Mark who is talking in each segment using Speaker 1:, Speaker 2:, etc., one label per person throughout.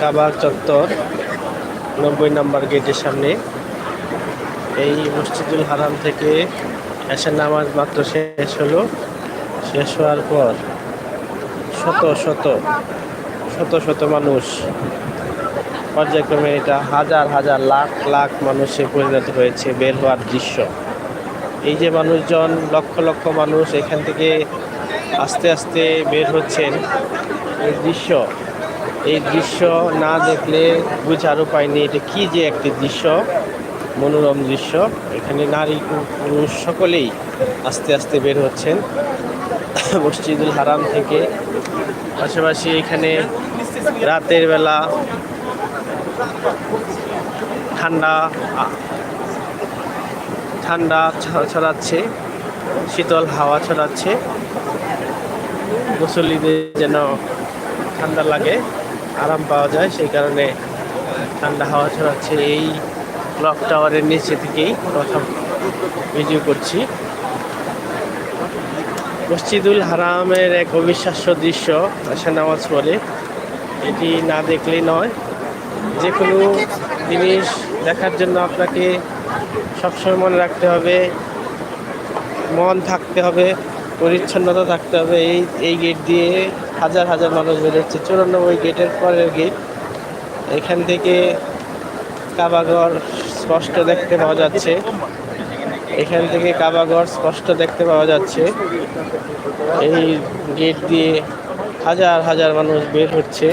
Speaker 1: কাবার চত্বর, নব্বই নম্বর গেটের সামনে। এই মসজিদুল হারাম থেকে এসে নামাজ মাত্র শেষ হলো। শেষ হওয়ার পর শত শত শত শত মানুষ পর্যায়ক্রমে এটা হাজার হাজার লাখ লাখ মানুষে পরিণত হয়েছে বের হওয়ার দৃশ্য। এই যে মানুষজন, লক্ষ লক্ষ মানুষ এখান থেকে আস্তে আস্তে বের হচ্ছেন, এই দৃশ্য এই দৃশ্য না দেখলে বুঝার উপায় নেই এটা কি যে একটি দৃশ্য, মনোরম দৃশ্য। এখানে নারী পুরুষ সকলেই আস্তে আস্তে বের হচ্ছেন মসজিদুল হারাম থেকে। পাশাপাশি এখানে রাতের বেলা ঠান্ডা ঠান্ডা ছড়াচ্ছে, শীতল হাওয়া ছড়াচ্ছে। মুসল্লিদের যেন ঠান্ডা লাগে। আরাম পাওয়া যায়, সেই কারণে ঠান্ডা হাওয়া ছড়াচ্ছে এই ক্লক টাওয়ারের নিচে থেকেই প্রথম ভিডিও করছি। মসজিদুল হারামের এক অবিশ্বাস্য দৃশ্য, আশা নামাজ পড়ে। এটি না দেখলেই নয় যে কোনো জিনিস দেখার জন্য আপনাকে সবসময় মনে রাখতে হবে, মন থাকতে হবে, পরিচ্ছন্নতা থাকতে হবে। এই এই গেট দিয়ে হাজার হাজার মানুষ বেরোচ্ছে। চুরানব্বই গেটের পরের গেট। এখান থেকে কাবাগর স্পষ্ট দেখতে পাওয়া যাচ্ছে। এখান থেকে কাবাগর স্পষ্ট দেখতে পাওয়া যাচ্ছে। এই গেট দিয়ে হাজার হাজার মানুষ বের হচ্ছে।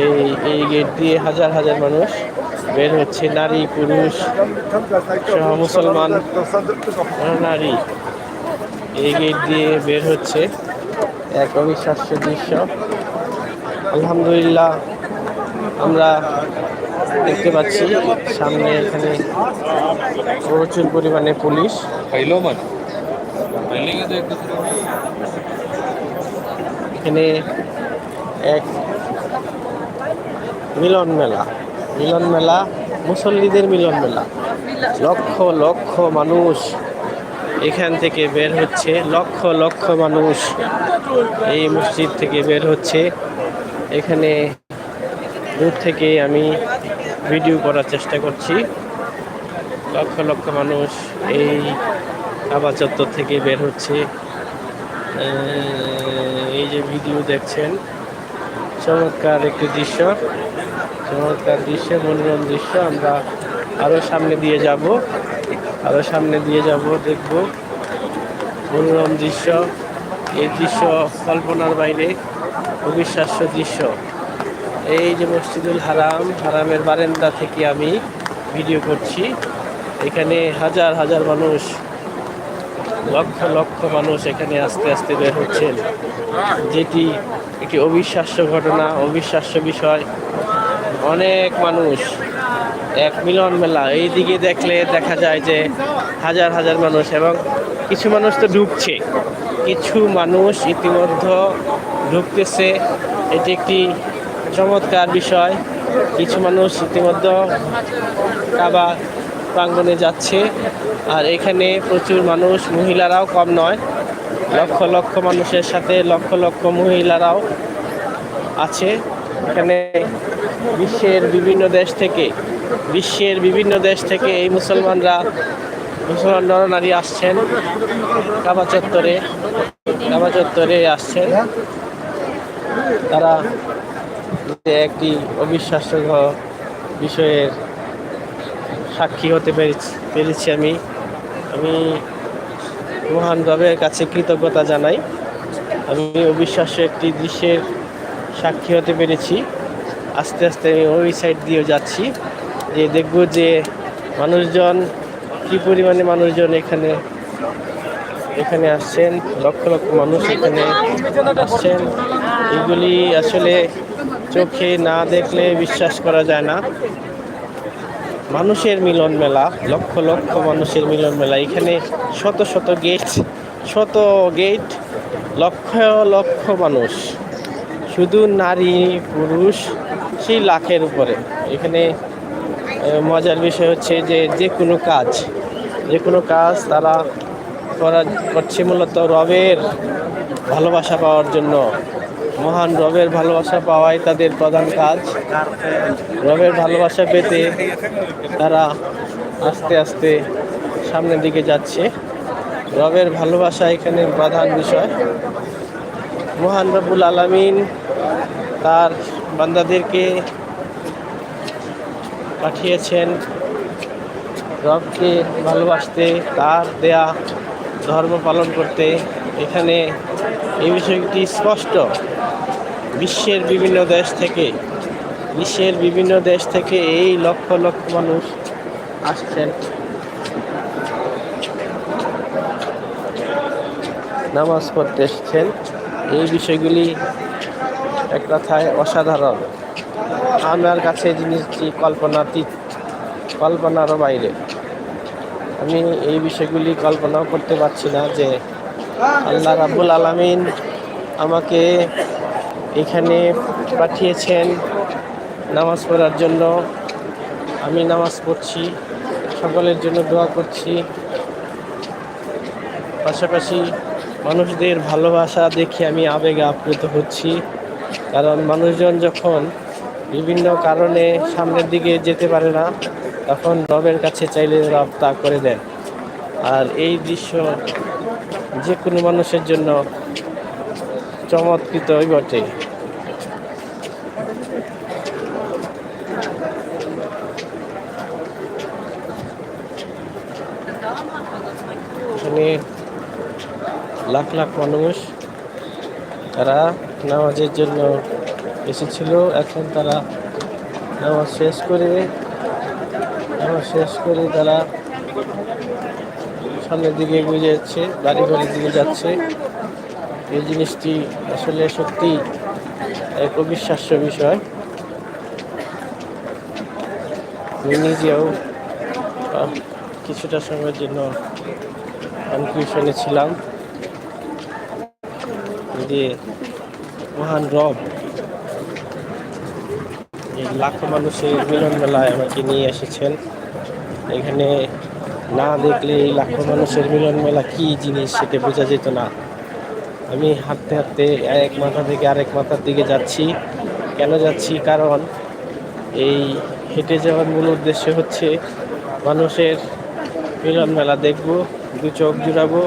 Speaker 1: এই এই গেট দিয়ে হাজার হাজার মানুষ বের হচ্ছে। নারী, পুরুষ সহ মুসলমান, নারী এই গেট দিয়ে বের হচ্ছে। এক অবিশ্বাস্য দৃশ্য আলহামদুলিল্লাহ আমরা দেখতে পাচ্ছি সামনে এখানে প্রচুর পরিমাণে পুলিশ।
Speaker 2: মানে?
Speaker 1: এখানে এক মিলন মেলা। মিলন মেলা মুসল্লিদের মিলন মেলা। লক্ষ লক্ষ মানুষ এখান থেকে বের হচ্ছে লক্ষ লক্ষ মানুষ এই মসজিদ থেকে বের হচ্ছে। এখানে দূর থেকে আমি ভিডিও করার চেষ্টা করছি। লক্ষ লক্ষ মানুষ এই কাবা চত্বর থেকে বের হচ্ছে। এই যে ভিডিও দেখছেন, চমৎকার একটি দৃশ্য। চমৎকার দৃশ্য, মনোরম দৃশ্য। আমরা আরও সামনে দিয়ে যাব। আরও সামনে দিয়ে যাব, দেখব মনোরম দৃশ্য। এই দৃশ্য কল্পনার বাইরে, অবিশ্বাস্য দৃশ্য। এই যে মসজিদুল হারাম, হারামের বারেন্দা থেকে আমি ভিডিও করছি। এখানে হাজার হাজার মানুষ, লক্ষ লক্ষ মানুষ এখানে আস্তে আস্তে বের হচ্ছেন। যেটি একটি অবিশ্বাস্য ঘটনা, অবিশ্বাস্য বিষয়। অনেক মানুষ এক মিলন মেলা। এই দিকে দেখলে দেখা যায় যে হাজার হাজার মানুষ এবং কিছু মানুষ তো ঢুকছে কিছু মানুষ ইতিমধ্যে ঢুকতেছে এটি একটি চমৎকার বিষয়। কিছু মানুষ ইতিমধ্যে কাবা প্রাঙ্গনে যাচ্ছে। আর এখানে প্রচুর মানুষ, মহিলারাও কম নয়। লক্ষ লক্ষ মানুষের সাথে লক্ষ লক্ষ মহিলারাও আছে। এখানে বিশ্বের বিভিন্ন দেশ থেকে, বিশ্বের বিভিন্ন দেশ থেকে এই মুসলমানরা মুসলমান নরনারী আসছেন। কাবা চত্বরে কাবা চত্বরে আসছেন। তারা একটি অবিশ্বাস্য বিষয়ের সাক্ষী হতে পেরেছি পেরেছি আমি। আমি মহান রবের কাছে কৃতজ্ঞতা জানাই। আমি অবিশ্বাস্য একটি দৃশ্যের সাক্ষী হতে পেরেছি। আস্তে আস্তে আমি ওই সাইড দিয়েও যাচ্ছি। যে দেখব যে মানুষজন, কী পরিমাণে মানুষজন এখানে এখানে আসছেন, লক্ষ লক্ষ মানুষ এখানে আসছেন। এগুলি আসলে চোখে না দেখলে বিশ্বাস করা যায় না। মানুষের মিলন মেলা, লক্ষ লক্ষ মানুষের মিলন মেলা। এখানে শত শত গেট শত গেট লক্ষ লক্ষ মানুষ। শুধু নারী, পুরুষ সেই লাখের উপরে। এখানে মজার বিষয় হচ্ছে যে যে কোনো কাজ যে কোনো কাজ তারা করা, করছে মূলত রবের ভালোবাসা পাওয়ার জন্য। মহান রবের ভালোবাসা পাওয়াই তাদের প্রধান কাজ। রবের ভালোবাসা পেতে তারা আস্তে আস্তে সামনের দিকে যাচ্ছে। রবের ভালোবাসা এখানে প্রধান বিষয়। মহান রব্বুল আলামিন তার বান্দাদেরকে পাঠিয়েছেন রবকে ভালোবাসতে, তার দেয়া ধর্ম পালন করতে। এখানে এই বিষয়টি স্পষ্ট। বিশ্বের বিভিন্ন দেশ থেকে, বিশ্বের বিভিন্ন দেশ থেকে এই লক্ষ লক্ষ মানুষ আসছেন। নামাজ পড়তে এসেছেন। এই বিষয়গুলি এক কথায় অসাধারণ। আমার কাছে জিনিসটি কল্পনাতীত কল্পনারও বাইরে। আমি এই বিষয়গুলি কল্পনাও করতে পারছি না যে আল্লাহ রাব্বুল আলামিন আমাকে এখানে পাঠিয়েছেন নামাজ পড়ার জন্য। আমি নামাজ পড়ছি, সকলের জন্য দোয়া করছি। পাশাপাশি মানুষদের ভালোবাসা দেখে আমি আবেগে আপ্লুত হচ্ছি। কারণ মানুষজন যখন বিভিন্ন কারণে সামনের দিকে যেতে পারে না, তখন রবের কাছে চাইলে রব তা করে দেন। আর এই দৃশ্য যে কোনো মানুষের জন্য চমৎকৃতই বটে। এখানে লাখ লাখ মানুষ, তারা নামাজের জন্য এসেছিল। এখন তারা নামাজ শেষ করে, নামাজ শেষ করে তারা সামনের দিকে এগিয়ে যাচ্ছে বাড়ি ঘরের দিকে যাচ্ছে। এই জিনিসটি আসলে সত্যি এক অবিশ্বাস্য বিষয়। নিজেও কিছুটা সময়ের জন্য কনফিউশনে ছিলাম যে মহান রব। লাখো মানুষের মিলন মেলায় আমাকে নিয়ে এসেছেন। এখানে না দেখলে এই লাখো মানুষের মিলন মেলা কি জিনিস সেটা বোঝা যেত না। আমি হাঁটতে হাঁটতে এক মাথা থেকে আরেক মাথার দিকে যাচ্ছি। কেন যাচ্ছি? কারণ এই হেঁটে যাওয়ার মূল উদ্দেশ্য হচ্ছে মানুষের মিলন মেলা দেখব, দু চোখ জুড়াবো।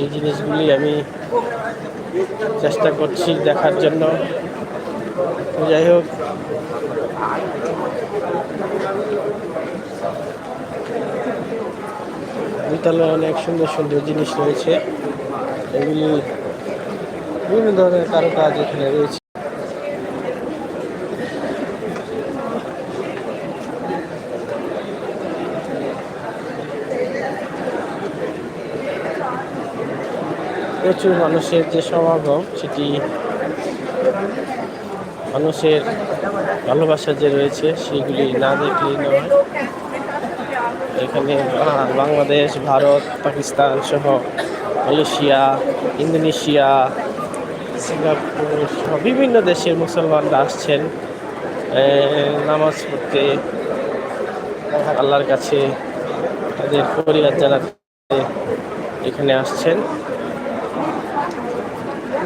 Speaker 1: এই জিনিসগুলি আমি চেষ্টা করছি দেখার জন্য। যাই হোক। বিদ্যালয়ে অনেক সুন্দর সুন্দর জিনিস রয়েছে। এগুলি বিভিন্ন ধরনের কারুকাজ এখানে রয়েছে। প্রচুর মানুষের যে সমাগম, সেটি মানুষের ভালোবাসা যে রয়েছে, সেগুলি না দেখলেই নয়। এখানে বাংলাদেশ, ভারত, পাকিস্তান সহ মালয়েশিয়া, ইন্দোনেশিয়া, সিঙ্গাপুর সহ বিভিন্ন দেশের মুসলমানরা আসছেন নামাজ পড়তে। আল্লাহর কাছে তাদের পরিবার জানাতে এখানে আসছেন।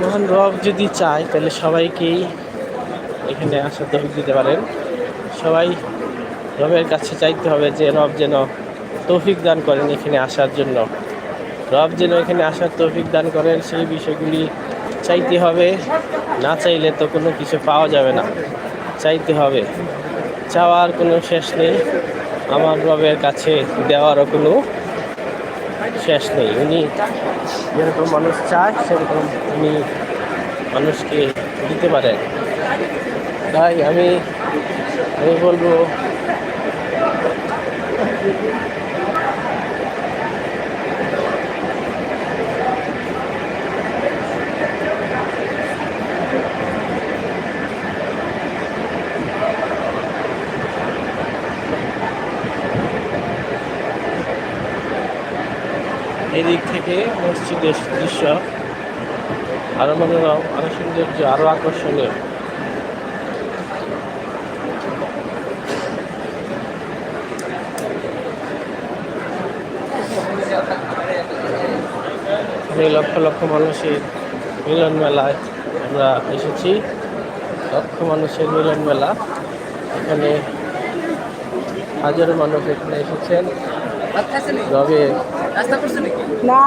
Speaker 1: মহান রব যদি চায়, তাহলে সবাইকেই এখানে আসার তৌফিক দিতে পারেন। সবাই রবের কাছে চাইতে হবে যে রব যেন তৌফিক দান করেন এখানে আসার জন্য। রব যেন এখানে আসার তৌফিক দান করেন, সেই বিষয়গুলি চাইতে হবে। না চাইলে তো কোনো কিছু পাওয়া যাবে না। চাইতে হবে। চাওয়ার কোনো শেষ নেই। আমার রবের কাছে দেওয়ারও কোনো শেষ নেই। উনি যেরকম মানুষ চায়, সেরকম উনি মানুষকে দিতে পারেন। তাই আমি আমি বলব এই দিক থেকে মসজিদের দৃশ্য। আরও মনোরম আরও সৌন্দর্য আরও আকর্ষণীয়। লক্ষ লক্ষ মানুষের মিলন মেলায় আমরা এসেছি। লক্ষ মানুষের মিলন মেলা। এখানে হাজারো মানুষ এখানে এসেছেন। রবে
Speaker 3: না।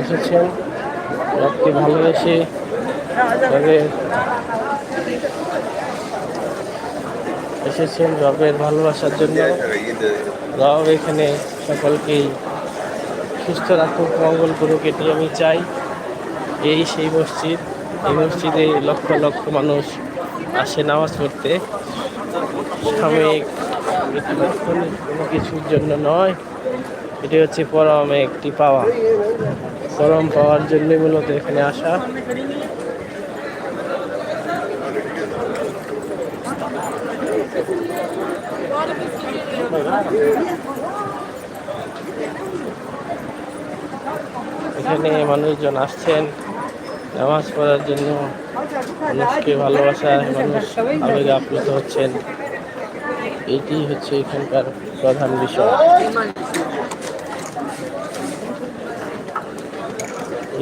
Speaker 1: এসেছেন রবকে ভালোবেসে রবে এসেছেন রবের ভালোবাসার জন্য। রব এখানে সকলকেই সুস্থ রাখুক মঙ্গল করুক এটি আমি চাই। এই সেই মসজিদ এই মসজিদে লক্ষ লক্ষ মানুষ আসে নামাজ পড়তে। সাময়িক কোনো কিছুর জন্য নয়। এটি হচ্ছে পরম একটি পাওয়া। পরম পাওয়ার জন্য মূলত এখানে আসা। এখানে মানুষজন আসছেন। নামাজ পড়ার জন্য মানুষকে ভালোবাসা মানুষ আবেগে আপ্লুত হচ্ছেন। এইটি হচ্ছে এখানকার প্রধান বিষয়।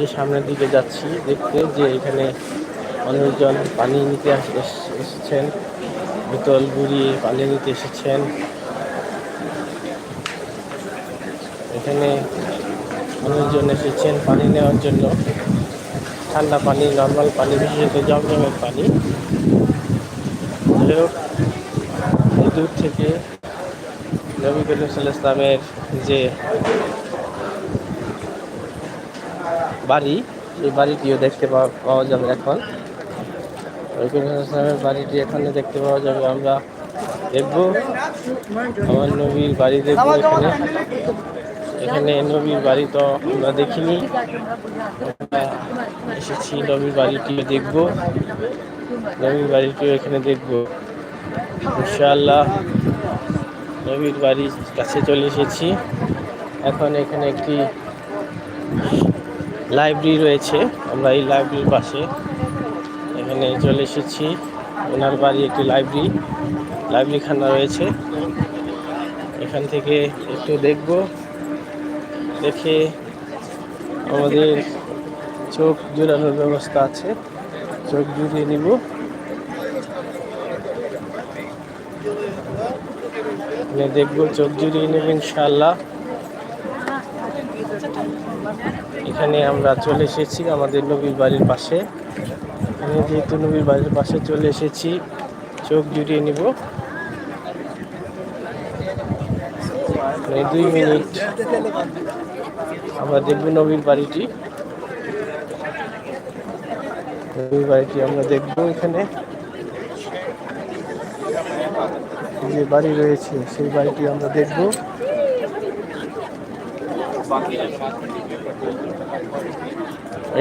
Speaker 1: এই সামনের দিকে যাচ্ছি, দেখতে যে এখানে অনেকজন পানি নিতে এসেছেন, বোতল গুড়িয়ে পানি নিতে এসেছেন। এখানে অনেকজন এসেছেন পানি নেওয়ার জন্য। ঠান্ডা পানি, নর্মাল পানি, বিশেষত জমজমের পানি যাই হোক, এই দূর থেকে নবী করিম ইসলামের যে বাড়ি, সেই বাড়িটিও দেখতে পাওয়া যাবে এখন। নবী করিম সাল্লাল্লাহু বাড়িটি এখানে দেখতে পাওয়া যাবে, আমরা দেখব। আমার নবীর বাড়ি দেখব এখানে। এখানে নবীর বাড়ি তো আমরা দেখিনি। এসেছি, নবীর বাড়িটিও দেখব। নবীর বাড়িটিও এখানে দেখব। ইনশাআল্লাহ নবীর বাড়ির কাছে চলে এসেছি। এখন এখানে একটি লাইব্রেরি রয়েছে। আমরা এই লাইব্রেরির পাশে এখানে চলে এসেছি। ওনার বাড়ি একটি লাইব্রেরি। লাইব্রেরিখানা রয়েছে। এখান থেকে একটু দেখব। দেখে আমাদের চোখ জোড়ানোর ব্যবস্থা আছে। চোখ জুড়িয়ে নিব। এখানে দেখব চোখ জুড়িয়ে নেব ইনশাআল্লাহ। এখানে আমরা চলে এসেছি আমাদের নবীর বাড়ির পাশে। এখানে যেহেতু নবীর বাড়ির পাশে চলে এসেছি, চোখ জুড়িয়ে নিব। মানে দুই মিনিট আমরা দেখব নবীর বাড়িটি। নবীর বাড়িটি আমরা দেখব এখানে। যে বাড়ি রয়েছে, সেই বাড়িটি আমরা দেখব।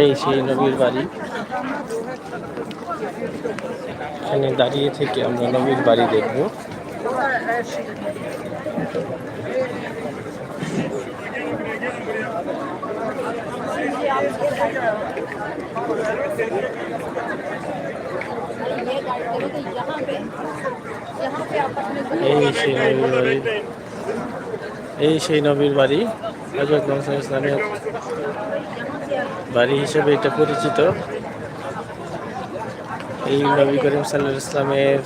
Speaker 1: এই সেই নবীর বাড়ি। এখানে দাঁড়িয়ে থেকে আমরা নবীর বাড়ি দেখব। এই সেই নবীর বাড়ি এই সেই নবীর বাড়ি হজরত মোহাম্মদ ইসলামের বাড়ি হিসেবে এটা পরিচিত। এই নবী করিম সাল্লাহ ইসলামের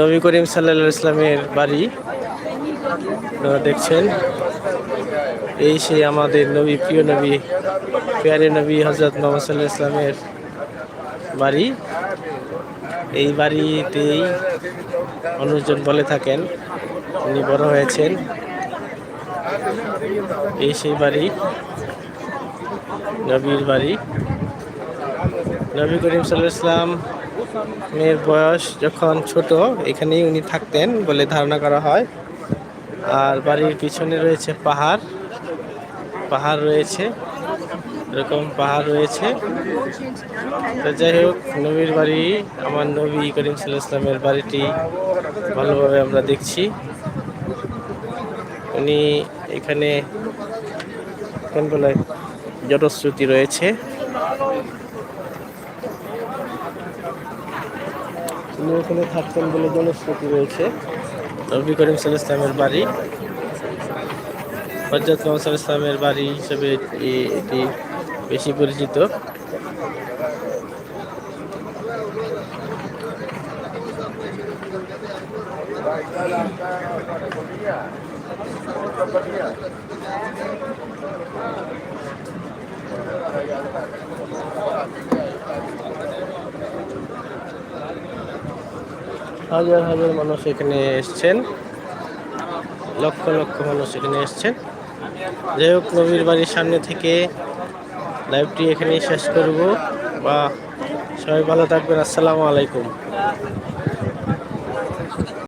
Speaker 1: নবী করিম সাল্লাহ ইসলামের বাড়ি, আপনারা দেখছেন। এই সেই আমাদের নবী, প্রিয় নবী প্যারে নবী হজরত মোহাম্মদ সাল্লাহ ইসলামের বাড়ি। এই বাড়িতেই মানুষজন বলে থাকেন, উনি বড় হয়েছেন। এই সেই বাড়ি, নবীর বাড়ি। নবী করিম সাল্লাহ মেয়ের বয়স যখন ছোট, এখানেই উনি থাকতেন বলে ধারণা করা হয়। আর বাড়ির পিছনে রয়েছে পাহাড় পাহাড় রয়েছে, এরকম পাহাড় রয়েছে। যাই হোক, নবীর বাড়ি, আমার নবী করিম সাল্লাহ ইসলামের বাড়িটি ভালোভাবে আমরা দেখছি। উনি এখানে জটশ্রুতি রয়েছে। উনি এখানে থাকতেন বলে জনশ্রুতি রয়েছে। নবী করিম সাল্লাহ ইসলামের বাড়ি। হজরত মোহাম্মদ ইসলামের বাড়ি হিসেবে এটি বেশি পরিচিত। হাজার হাজার মানুষ এখানে এসছেন। লক্ষ লক্ষ মানুষ এখানে এসছেন। যাই হোক, নবীর বাড়ির সামনে থেকে লাইভটি এখানেই শেষ করব। বা সবাই ভালো থাকবেন। আসসালামু আলাইকুম।